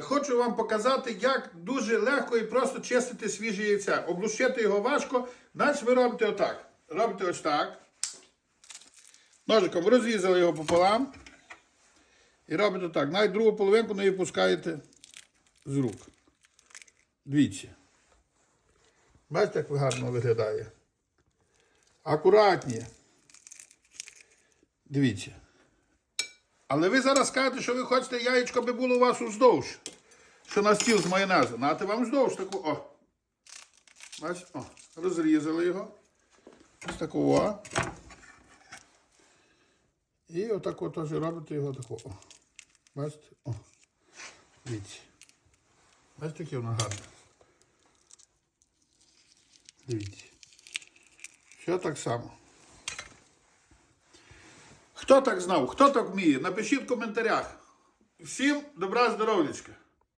Хочу вам показати, як дуже легко і просто чистити свіже яйця. Облущити його важко. Значить, ви робите отак. Робите ось так. Ножиком розрізали його пополам. І робите так. Навіть другу половинку не випускаєте з рук. Двічі. Бачите, як гарно виглядає. Акуратні. Дивіться. Але ви зараз скажете, що ви хочете яєчко би було у вас уздовж. Що на стіл з майонезу. Нате вам вздовж таку. О. Бачите? О. Розрізали його. Ось такого. І отако теж робите його такого. О. Бачите? О. Дивіться. Бачите, яке воно гарне. Дивіться. Все так само. Хто так знав, хто так вміє? Напишіть в коментарях. Всім добра здоров'ячка.